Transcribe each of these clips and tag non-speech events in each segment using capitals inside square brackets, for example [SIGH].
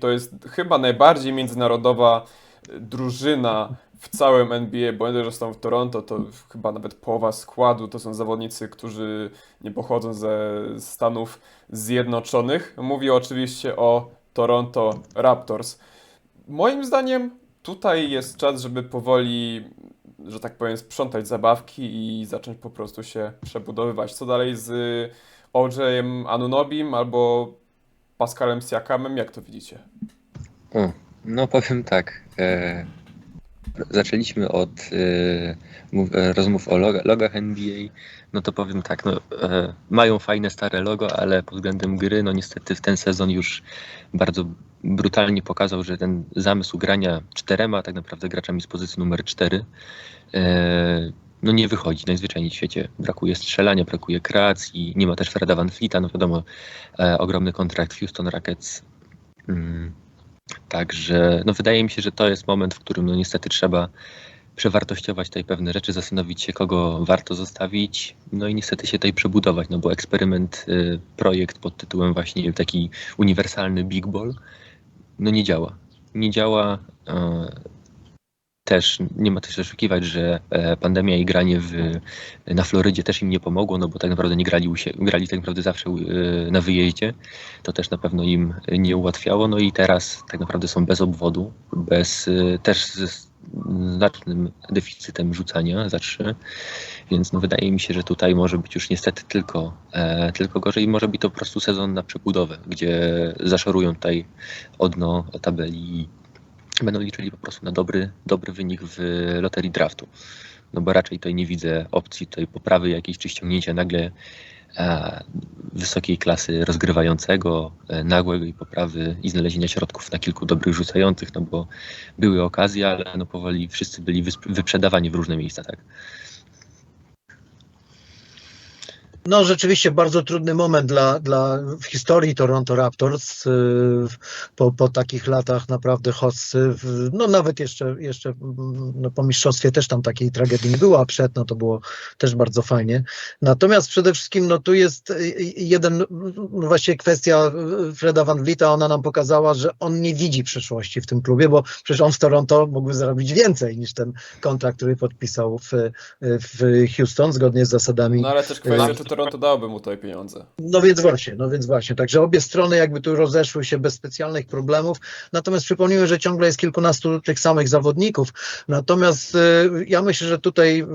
To jest chyba najbardziej międzynarodowa y, drużyna w całym NBA, bo że są w Toronto, to chyba nawet połowa składu to są zawodnicy, którzy nie pochodzą ze Stanów Zjednoczonych. Mówię oczywiście o Toronto Raptors. Moim zdaniem tutaj jest czas, żeby powoli, że tak powiem, sprzątać zabawki i zacząć po prostu się przebudowywać. Co dalej z OJ-em Anunobim albo Pascalem Siakamem, jak to widzicie? O, no powiem tak. E, zaczęliśmy od e, e, rozmów o loga, logach NBA. No to powiem tak, no, e, mają fajne stare logo, ale pod względem gry, no niestety w ten sezon już bardzo brutalnie pokazał, że ten zamysł grania czterema tak naprawdę graczami z pozycji numer cztery e, no nie wychodzi najzwyczajniej w świecie. Brakuje strzelania, brakuje kreacji, nie ma też Freda Van Fleeta, no wiadomo, e, ogromny kontrakt Houston Rockets. Mm, Także no wydaje mi się, że to jest moment, w którym no niestety trzeba przewartościować tutaj pewne rzeczy, zastanowić się, kogo warto zostawić, no i niestety się tutaj przebudować, no bo eksperyment, y, projekt pod tytułem właśnie taki uniwersalny Big Ball, no nie działa. Nie działa. e, Też nie ma też oszukiwać, że e, pandemia i granie w, na Florydzie też im nie pomogło, no bo tak naprawdę nie grali, grali tak naprawdę zawsze e, na wyjeździe. To też na pewno im nie ułatwiało. No i teraz tak naprawdę są bez obwodu, bez e, też ze znacznym deficytem rzucania za trzy. Więc no wydaje mi się, że tutaj może być już niestety tylko, tylko gorzej. Może być to po prostu sezon na przebudowę, gdzie zaszorują tutaj odno tabeli będą liczyli po prostu na dobry, dobry wynik w loterii draftu. No bo raczej tutaj nie widzę opcji tutaj poprawy jakiejś czy ściągnięcia nagle e, wysokiej klasy rozgrywającego, e, nagłego i poprawy i znalezienia środków na kilku dobrych rzucających, no bo były okazje, ale no powoli wszyscy byli wyprzedawani w różne miejsca, tak. No rzeczywiście bardzo trudny moment dla, dla w historii Toronto Raptors y, po, po takich latach naprawdę hossy, no nawet jeszcze, jeszcze mm, no, po mistrzostwie też tam takiej tragedii nie było, a przed no to było też bardzo fajnie. Natomiast przede wszystkim no tu jest y, y, jeden, no właściwie kwestia Freda Van Vlieta, ona nam pokazała, że on nie widzi przyszłości w tym klubie, bo przecież on w Toronto mógłby zarobić więcej niż ten kontrakt, który podpisał w, w Houston zgodnie z zasadami No ale też kwestia, Toronto dałoby mu tutaj pieniądze. no więc właśnie, no więc właśnie. Także obie strony jakby tu rozeszły się bez specjalnych problemów. Natomiast przypomnijmy, że ciągle jest kilkunastu tych samych zawodników. Natomiast y, ja myślę, że tutaj y,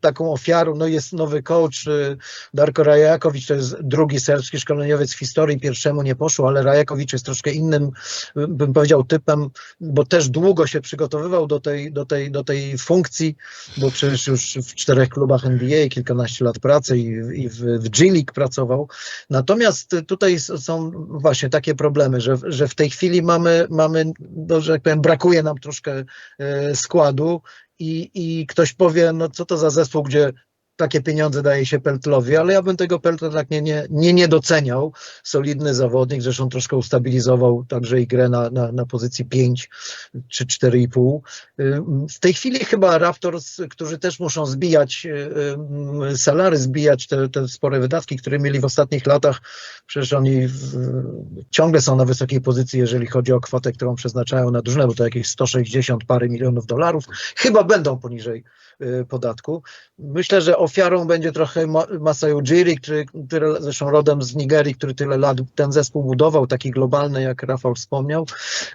taką ofiarą no jest nowy coach y, Darko Rajakowicz, to jest drugi serbski szkoleniowiec w historii. Pierwszemu nie poszło, ale Rajakowicz jest troszkę innym, bym powiedział, typem, bo też długo się przygotowywał do tej, do tej, do tej funkcji, bo przecież już w czterech klubach NBA, kilkanaście lat pracy i, i w, w G League pracował. Natomiast tutaj są właśnie takie problemy, że, że w tej chwili mamy, mamy no, że jak powiem, brakuje nam troszkę e, składu i, i ktoś powie, no co to za zespół, gdzie takie pieniądze daje się Peltlowi, ale ja bym tego Peltla tak nie, nie, nie, nie doceniał. Solidny zawodnik, zresztą troszkę ustabilizował także i grę na, na, na pozycji 5 czy 4,5. Y, W tej chwili chyba Raptors, którzy też muszą zbijać y, y, salary, zbijać te, te spore wydatki, które mieli w ostatnich latach, przecież oni w, ciągle są na wysokiej pozycji, jeżeli chodzi o kwotę, którą przeznaczają na drużynę, bo to jakieś 160 parę milionów dolarów, chyba będą poniżej podatku. Myślę, że ofiarą będzie trochę Ma- Masai Ujiri, który, który zresztą rodem z Nigerii, który tyle lat ten zespół budował, taki globalny, jak Rafał wspomniał.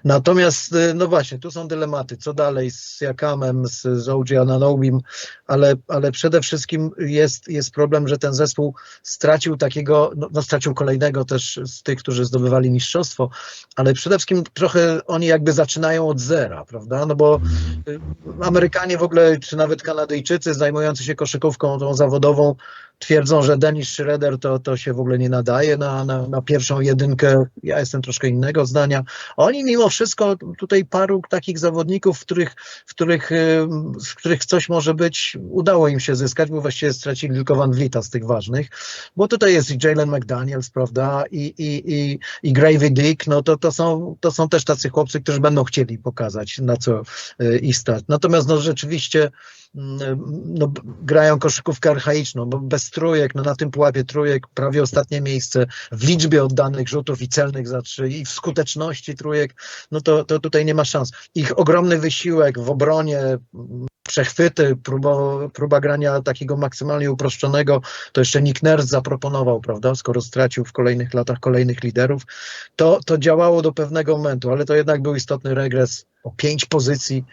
Natomiast, y, no właśnie, tu są dylematy, co dalej z Jakamem, z, z OG Ananobim, ale, ale przede wszystkim jest, jest problem, że ten zespół stracił takiego, no, no stracił kolejnego też z tych, którzy zdobywali mistrzostwo, ale przede wszystkim trochę oni jakby zaczynają od zera, prawda? No bo y, Amerykanie w ogóle, czy nawet Kanadyjczycy zajmujący się koszykówką tą zawodową twierdzą, że Dennis Schroeder to, to się w ogóle nie nadaje na, na, na pierwszą jedynkę. Ja jestem troszkę innego zdania. Oni mimo wszystko, tutaj paru takich zawodników, w których, w których, w których coś może być, udało im się zyskać, bo właściwie stracili tylko Van Vlieta z tych ważnych, bo tutaj jest i Jalen McDaniels, prawda, i, i, i, i Gravy Dick, no to, to, są, to są też tacy chłopcy, którzy będą chcieli pokazać, na co y, ich stać. Natomiast no rzeczywiście no, grają koszykówkę archaiczną, bo bez trójek, no na tym pułapie trójek prawie ostatnie miejsce w liczbie oddanych rzutów i celnych za trzy i w skuteczności trójek, no to, to tutaj nie ma szans. Ich ogromny wysiłek w obronie, przechwyty, próba, próba grania takiego maksymalnie uproszczonego, to jeszcze Nick Nurse zaproponował, prawda, skoro stracił w kolejnych latach kolejnych liderów, to, to działało do pewnego momentu, ale to jednak był istotny regres o pięć pozycji,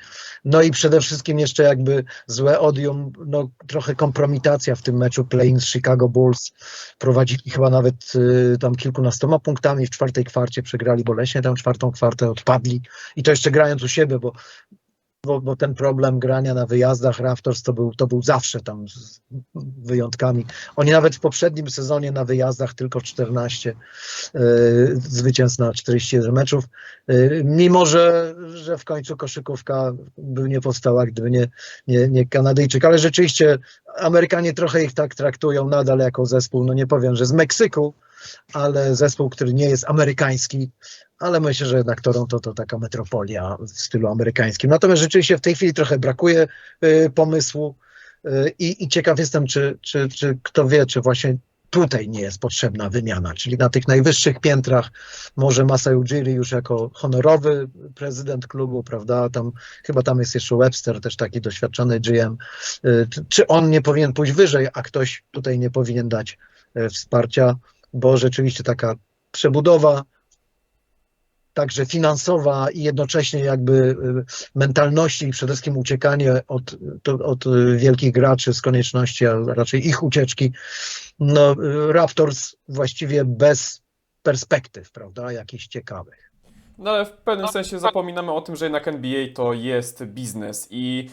no i przede wszystkim jeszcze jakby złe odium, no trochę kompromitacja w tym meczu play-in z Chicago Bulls, prowadzili chyba nawet y, tam kilkunastoma punktami w czwartej kwarcie, przegrali boleśnie tam czwartą kwartę, odpadli. I to jeszcze grając u siebie, bo bo, bo ten problem grania na wyjazdach Raptors to był, to był zawsze tam z wyjątkami. Oni nawet w poprzednim sezonie na wyjazdach tylko 14 yy, zwycięstw na 41 meczów, yy, mimo że, że w końcu koszykówka by nie powstała, gdyby nie, nie, nie Kanadyjczyk. Ale rzeczywiście Amerykanie trochę ich tak traktują nadal jako zespół, no nie powiem, że z Meksyku, ale zespół, który nie jest amerykański, ale myślę, że jednak Toronto to taka metropolia w stylu amerykańskim. Natomiast rzeczywiście w tej chwili trochę brakuje y, pomysłu y, i, ciekaw jestem, czy, czy, czy kto wie, czy właśnie tutaj nie jest potrzebna wymiana, czyli na tych najwyższych piętrach może Masai Ujiri już jako honorowy prezydent klubu, prawda, tam chyba tam jest jeszcze Webster, też taki doświadczony GM, y, czy- on nie powinien pójść wyżej, a ktoś tutaj nie powinien dać wsparcia, bo rzeczywiście taka przebudowa także finansowa i jednocześnie jakby y, mentalności i przede wszystkim uciekanie od, od y, wielkich graczy z konieczności, a raczej ich ucieczki. No, y, Raptors właściwie bez perspektyw, prawda, jakichś ciekawych. No ale w pewnym sensie zapominamy o tym, że jednak NBA to jest biznes i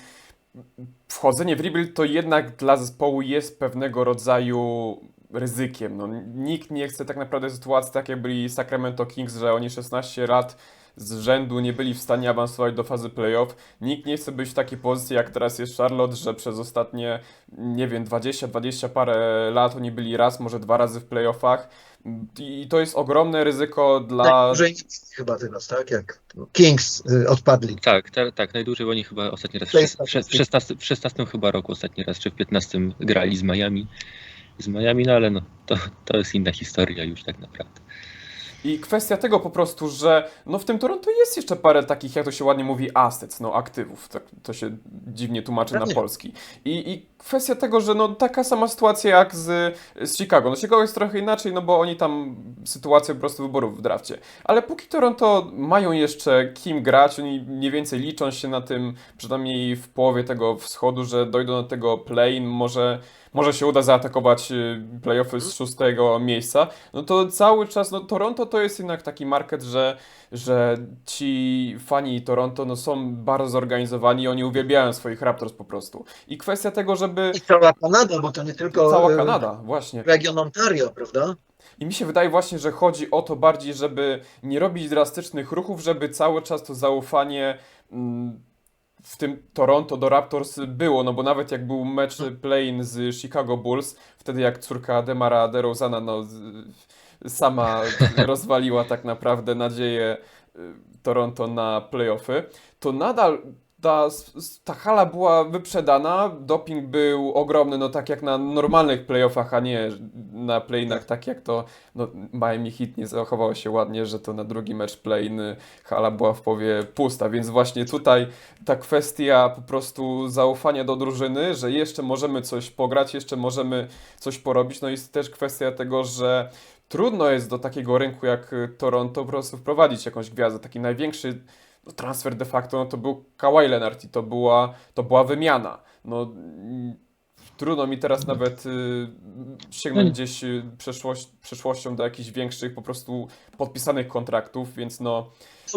wchodzenie w rebuild to jednak dla zespołu jest pewnego rodzaju ryzykiem. No, nikt nie chce tak naprawdę sytuacji tak jak byli Sacramento Kings, że oni 16 lat z rzędu nie byli w stanie awansować do fazy playoff. Nikt nie chce być w takiej pozycji jak teraz jest Charlotte, że przez ostatnie, nie wiem, 20-20 parę lat oni byli raz, może dwa razy w playoffach. I to jest ogromne ryzyko dla... Najdłużej nic chyba teraz, tak? Jak Kings y, odpadli. Tak, tak, tak, najdłużej bo oni chyba ostatni raz w, 16, w 16 chyba roku ostatni raz, czy w 15 grali z Miami. Z Miami, no ale no, to, to jest inna historia już tak naprawdę. I kwestia tego po prostu, że no w tym Toronto jest jeszcze parę takich, jak to się ładnie mówi, assets, no aktywów, tak to się dziwnie tłumaczy na polski. I, I kwestia tego, że no taka sama sytuacja jak z, z Chicago. No Chicago jest trochę inaczej, no bo oni tam sytuację po prostu wyborów w drafcie. Ale póki Toronto mają jeszcze kim grać, oni mniej więcej liczą się na tym, przynajmniej w połowie tego wschodu, że dojdą do tego play-in, może, może się uda zaatakować y, playoffy z szóstego miejsca, no to cały czas, no Toronto to jest jednak taki market, że, że ci fani Toronto no, są bardzo zorganizowani i oni uwielbiają swoich Raptors po prostu. I kwestia tego, żeby... I cała Kanada, bo to nie tylko Cała y, Kanada, właśnie. region Ontario, prawda? I mi się wydaje właśnie, że chodzi o to bardziej, żeby nie robić drastycznych ruchów, żeby cały czas to zaufanie mm, w tym Toronto do Raptors było, no bo nawet jak był mecz play-in z Chicago Bulls, wtedy jak córka Demara DeRozana no, sama [LAUGHS] rozwaliła tak naprawdę nadzieję y, Toronto na playoffy, to nadal ta, ta hala była wyprzedana, doping był ogromny, no tak jak na normalnych playoffach, a nie na play-inach, tak. jak to no, Miami Heat nie zachowało się ładnie, że to na drugi mecz play-in hala była w połowie pusta, więc właśnie tutaj ta kwestia po prostu zaufania do drużyny, że jeszcze możemy coś pograć, jeszcze możemy coś porobić, no i jest też kwestia tego, że trudno jest do takiego rynku jak Toronto po prostu wprowadzić jakąś gwiazdę, taki największy transfer de facto no, to był Kawhi Leonard i to była, to była wymiana. No, mm, trudno mi teraz nawet y, sięgnąć Mm. gdzieś y, przeszłość, przeszłością do jakichś większych po prostu podpisanych kontraktów, więc no,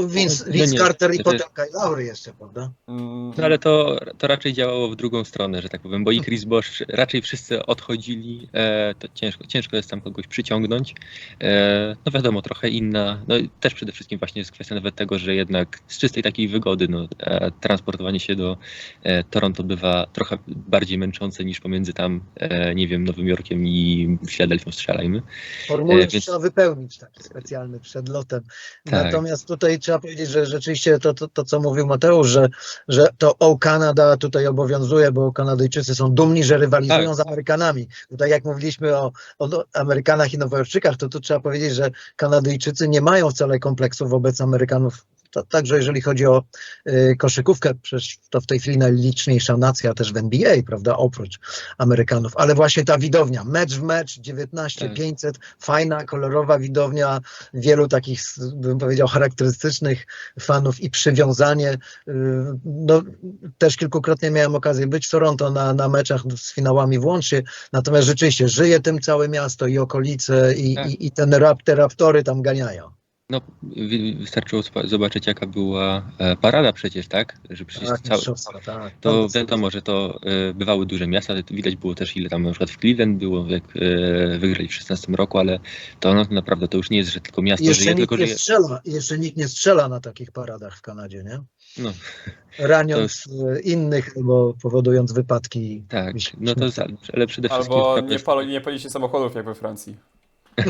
Vince, No Vince nie, Carter i to potem Kyle Lowry jeszcze, prawda? mm, No ale to, to raczej działało w drugą stronę, że tak powiem, bo i [LAUGHS] Chris Bosh raczej wszyscy odchodzili, e, to ciężko, ciężko jest tam kogoś przyciągnąć. E, no wiadomo, trochę inna, no i też przede wszystkim właśnie jest kwestia nawet tego, że jednak z czystej takiej wygody, no, e, transportowanie się do e, Toronto bywa trochę bardziej męczące niż pomiędzy tam, e, nie wiem, Nowym Jorkiem i Filadelfią strzelajmy. Formułę E, więc- trzeba wypełnić taki specjalny przed lotem. Tak. Natomiast tutaj tutaj trzeba powiedzieć, że rzeczywiście to, to, to co mówił Mateusz, że, że to O Kanada tutaj obowiązuje, bo Kanadyjczycy są dumni, że rywalizują Tak. z Amerykanami. Tutaj jak mówiliśmy o, o Amerykanach i Nowojorczykach, to tu trzeba powiedzieć, że Kanadyjczycy nie mają wcale kompleksów wobec Amerykanów. Także jeżeli chodzi o y, koszykówkę, przecież to w tej chwili najliczniejsza nacja też w NBA, prawda, oprócz Amerykanów, ale właśnie ta widownia, mecz w mecz, 19 Tak. 500, fajna, kolorowa widownia, wielu takich, bym powiedział, charakterystycznych fanów i przywiązanie. y, No, też kilkukrotnie miałem okazję być w Toronto na, na meczach z finałami włącznie, natomiast rzeczywiście żyje tym całe miasto i okolice i, Tak. i, i ten rap, te raptory tam ganiają. No, wy- wystarczyło zobaczyć, jaka była e, parada przecież, tak? Że przecież Tak, całe, mistrzostwa, tak. to wiadomo, że to e, bywały duże miasta, widać było też ile tam na przykład w Cleveland było, jak e, wygrali w 16 roku, ale to no, naprawdę to już nie jest, że tylko miasto Jeszcze żyje, nikt tylko nie żyje. strzela, jeszcze nikt nie strzela na takich paradach w Kanadzie, nie? No, Raniąc innych albo powodując wypadki. tak, no to za, ale przede wszystkim Albo nie, pali, nie palicie samochodów jak we Francji. [LAUGHS]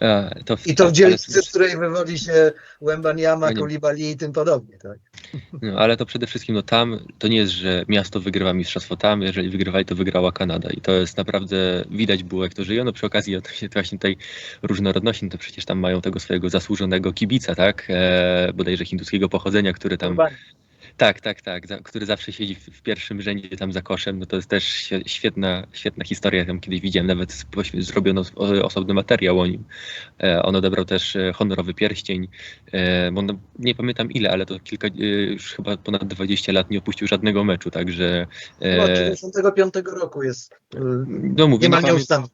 a, to, I to w dzielnicy, z której wywodzi się Łębaniama, Koulibaly i tym podobnie, tak? No, ale to przede wszystkim no tam to nie jest, że miasto wygrywa mistrzostwo tam, jeżeli wygrywali, to wygrała Kanada. I to jest naprawdę, widać było jak to żyje, no przy okazji odnośnie właśnie tej różnorodności, no to przecież tam mają tego swojego zasłużonego kibica, tak, e, bodajże hinduskiego pochodzenia, który tam, tak, tak, tak, za, który zawsze siedzi w, w pierwszym rzędzie tam za koszem, no to jest też świe- świetna, świetna historia, tam kiedyś widziałem, nawet zrobiono osobny materiał o nim, e, on odebrał też e, honorowy pierścień, E, bo no, nie pamiętam ile, ale to kilka, e, już chyba ponad 20 lat nie opuścił żadnego meczu, także Od e, 95 roku jest y, no mówię, nie niemal nieustanny.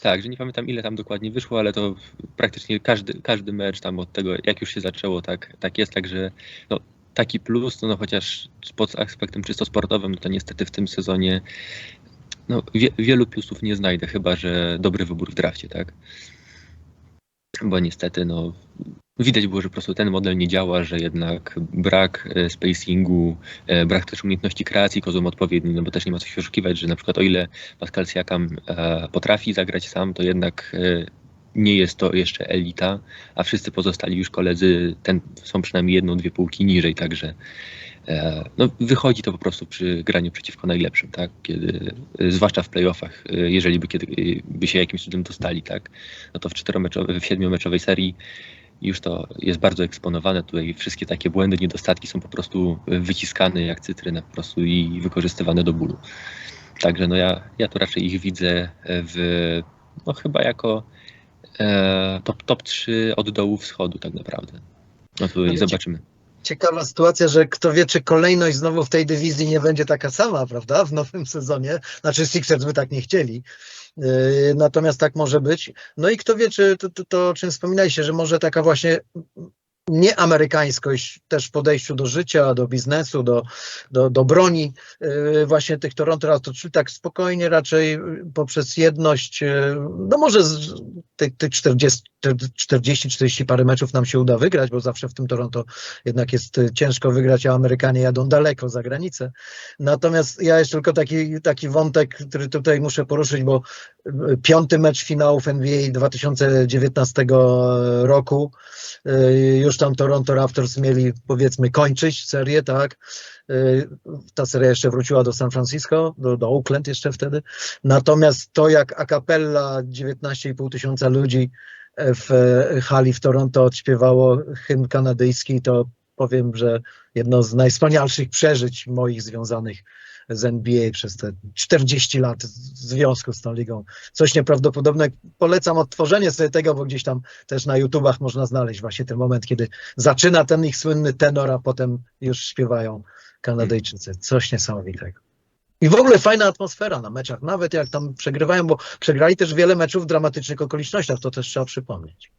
tak, że nie pamiętam ile tam dokładnie wyszło, ale to praktycznie każdy, każdy mecz tam od tego, jak już się zaczęło, tak, tak jest, także no, taki plus, no, no chociaż pod aspektem czysto sportowym, no to niestety w tym sezonie no, wie, wielu plusów nie znajdę, chyba że dobry wybór w drafcie, tak? Bo niestety, no, widać było, że po prostu ten model nie działa, że jednak brak e, spacingu, e, brak też umiejętności kreacji kozłem odpowiednim, no bo też nie ma co się oszukiwać, że na przykład o ile Pascal Siakam e, potrafi zagrać sam, to jednak nie jest to jeszcze elita, a wszyscy pozostali już koledzy ten, są przynajmniej jedną, dwie półki niżej, także e, no, wychodzi to po prostu przy graniu przeciwko najlepszym, tak? Kiedy, e, zwłaszcza w playoffach, e, jeżeli by, kiedy, e, by się jakimś cudem dostali, tak? No to w w siedmiomeczowej serii już to jest bardzo eksponowane. Tutaj wszystkie takie błędy, niedostatki są po prostu wyciskane jak cytryna po prostu i wykorzystywane do bólu. Także no ja, ja tu raczej ich widzę w, no chyba jako e, top, top 3 od dołu wschodu tak naprawdę. No i zobaczymy. Ciekawa sytuacja, że kto wie, czy kolejność znowu w tej dywizji nie będzie taka sama, prawda, w nowym sezonie. Znaczy Sixers by tak nie chcieli. Yy, Natomiast tak może być. No i kto wie, czy to, to, to o czym wspominaliście, że może taka właśnie nieamerykańskość też w podejściu do życia, do biznesu, do, do, do broni yy, właśnie tych Toronto Raptors, czyli tak spokojnie raczej poprzez jedność, yy, no może z tych, tych 40, 40-40 parę meczów nam się uda wygrać, bo zawsze w tym Toronto jednak jest y, ciężko wygrać, a Amerykanie jadą daleko za granicę. Natomiast ja jeszcze tylko taki, taki wątek, który tutaj muszę poruszyć, bo y, piąty mecz finałów NBA 2019 roku, y, już tam Toronto Raptors mieli powiedzmy kończyć serię, tak? Y, Ta seria jeszcze wróciła do San Francisco, do, do Oakland jeszcze wtedy. Natomiast to jak a cappella 19,5 tysiąca ludzi w e, hali w Toronto odśpiewało hymn kanadyjski, to powiem, że jedno z najwspanialszych przeżyć moich związanych z NBA przez te 40 lat z- związku z tą ligą. Coś nieprawdopodobnego. Polecam odtworzenie sobie tego, bo gdzieś tam też na YouTubach można znaleźć właśnie ten moment, kiedy zaczyna ten ich słynny tenor, a potem już śpiewają Kanadyjczycy. Coś niesamowitego. I w ogóle fajna atmosfera na meczach, nawet jak tam przegrywają, bo przegrali też wiele meczów w dramatycznych okolicznościach, to też trzeba przypomnieć.